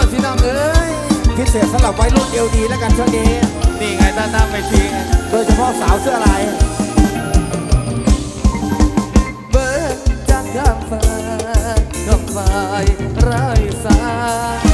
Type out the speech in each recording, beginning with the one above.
วพี่น้องเอ้ยพิเศษสำหรับไว้รุ่นเอวดีแล้วกันช่วงนี้นี่ไงด้านหน้าไปทีโดยเฉพาะสาวเสื้อลายเบิร์จากข้ามฟกาดอไม้ไร้สาย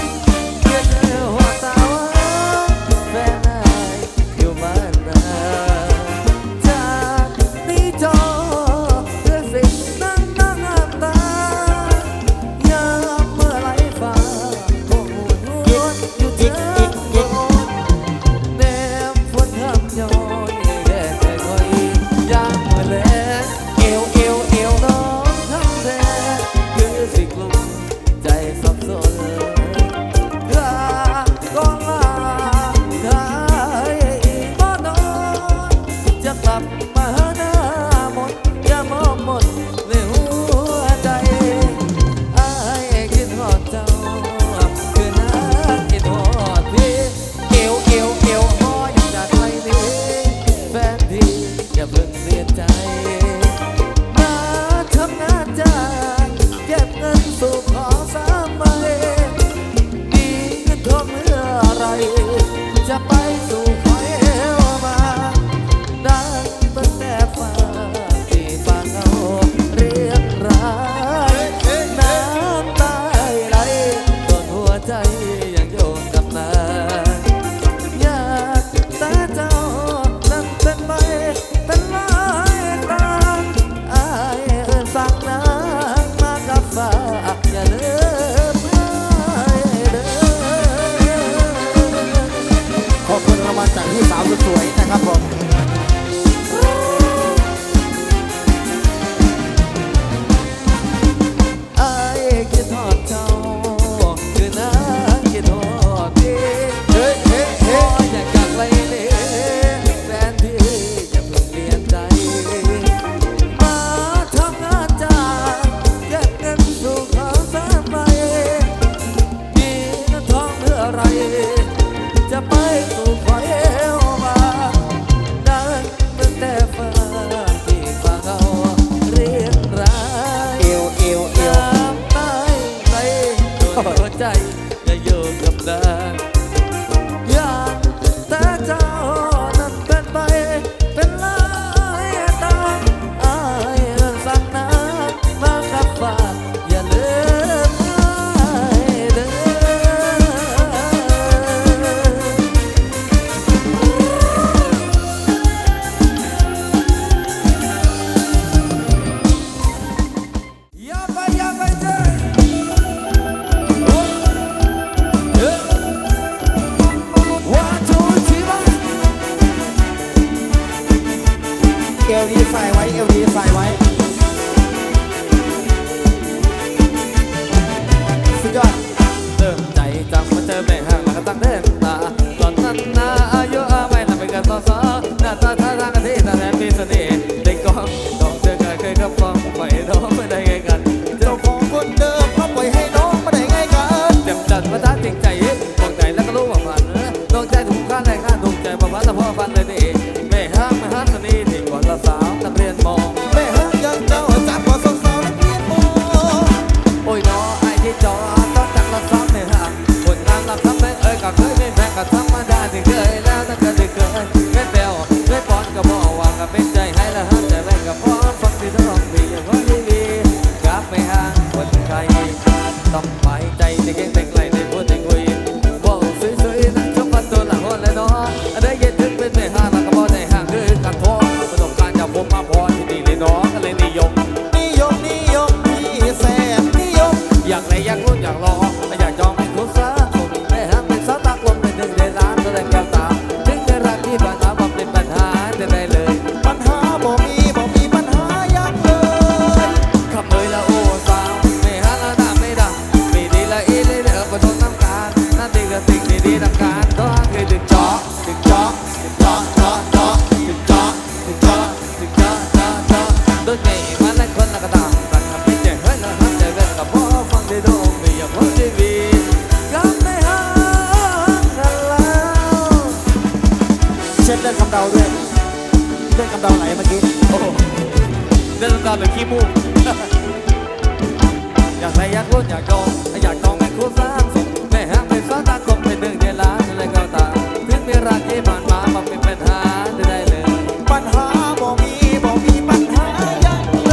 มาเป็นปัญหาได้เลย ปัญหาบ่มีบ่มีปัญหายังเล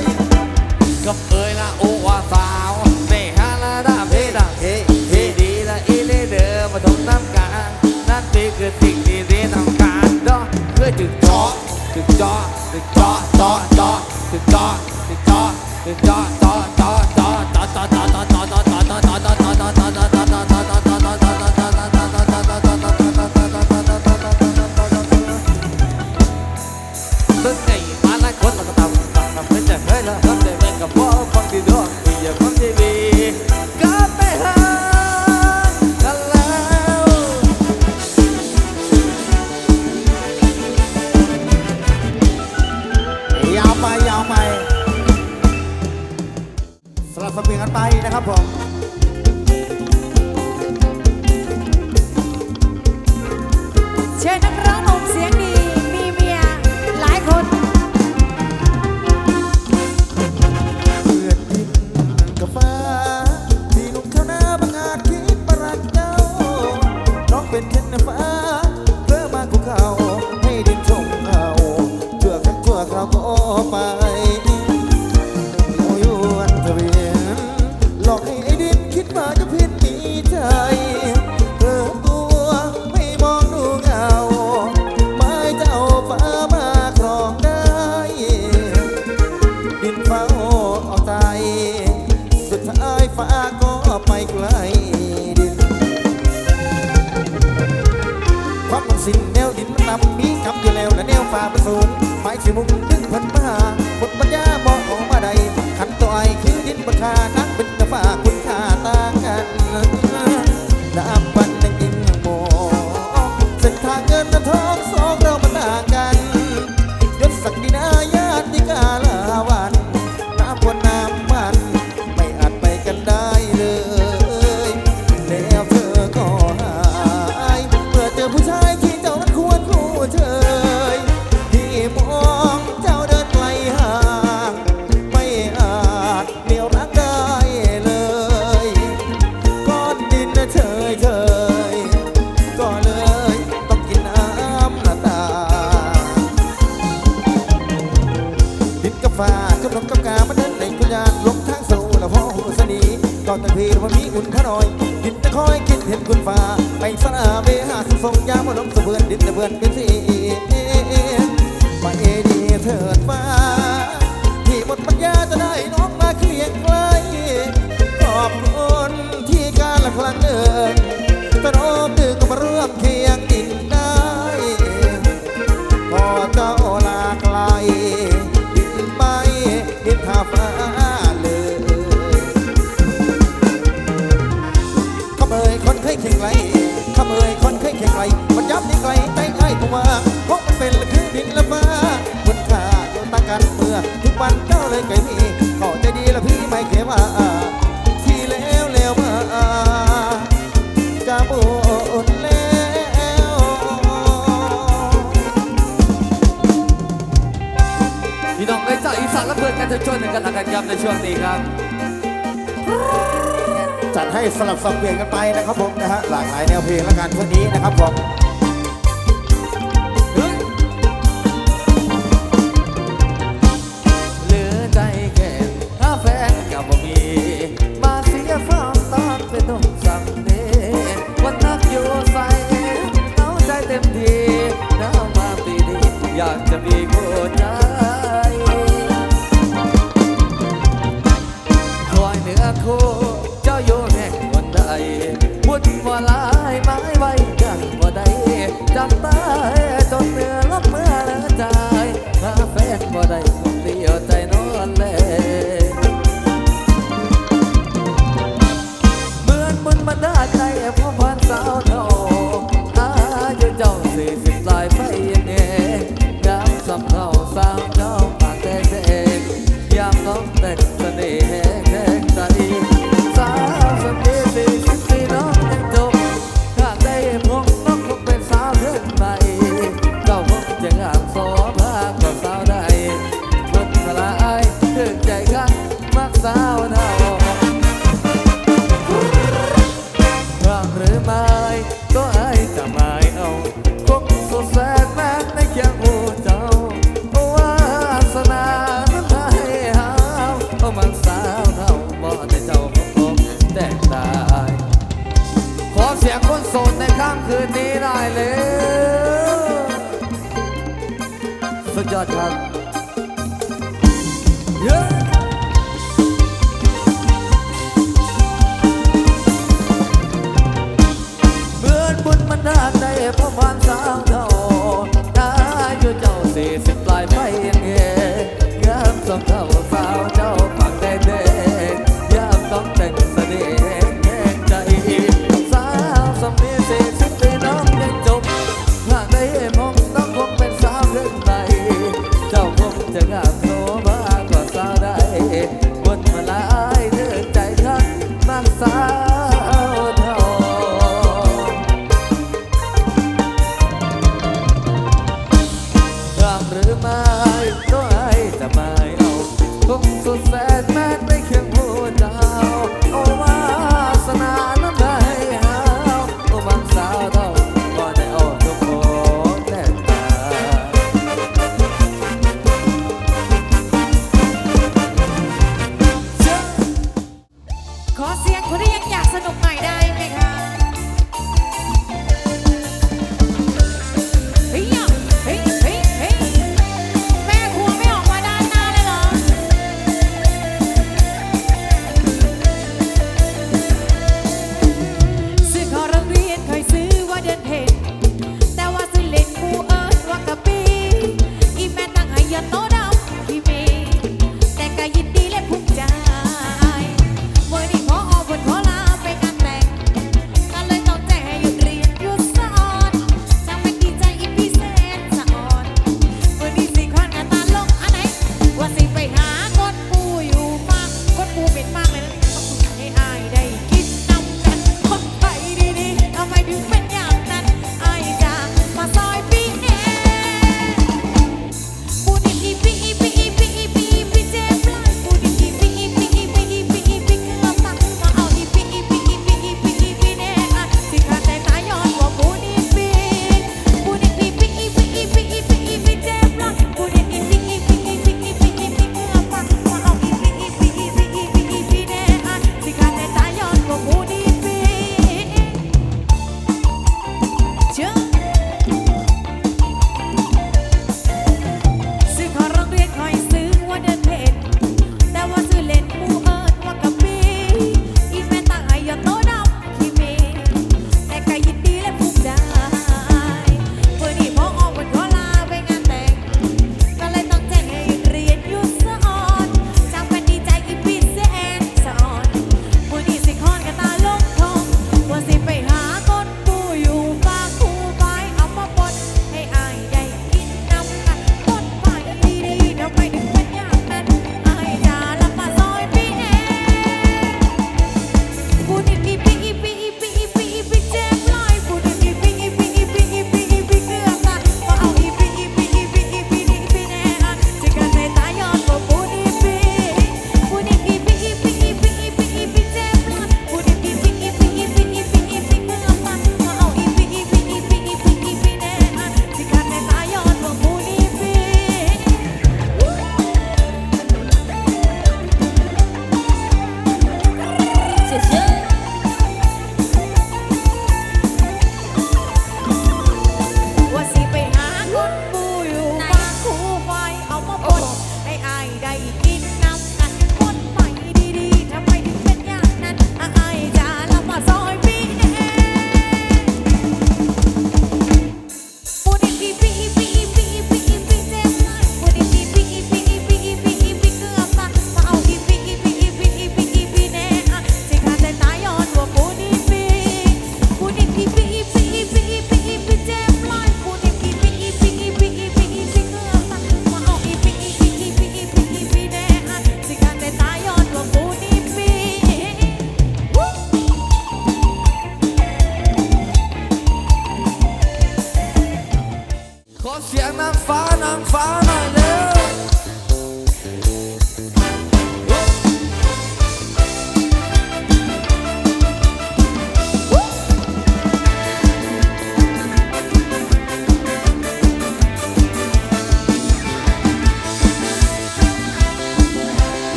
ยกับเอยลโอวาสาวเนฮาละดาเพดังเฮเฮดีละอีเลเดอมาทงน้ำกานั่นตีคือสิ่ที่รียนทำการดอเพื่อจึกจาะจึกจาะจึกจาะ ก็พิษมีใจเกิดตัวไม่มองดูเงาไม้เจ้าฟ้ามาครองได้ ดินฟ้าเอาใจ สุดท้ายฟ้าก็ไปไกลดินความมันสิ้นแนวดินมันนำมีคำอยู่แล้วและแนวฟ้ามันสูงไม้สิมุงดึงพันมาหาบทปัญญาบอกของมาใดขันต่อไอคือดินประขาด กันทุกช่วงหนึ่งกันละกันครับในช่วงนี้ครับ จัดให้สลับสับเปลี่ยนกันไปนะครับผมนะฮะหลากหลายแนวเพลงละกันช่วงนี้นะครับผม পড়াই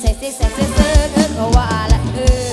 ใส่ซิใส่เสื้อเสื้อเกินกว่าละเออ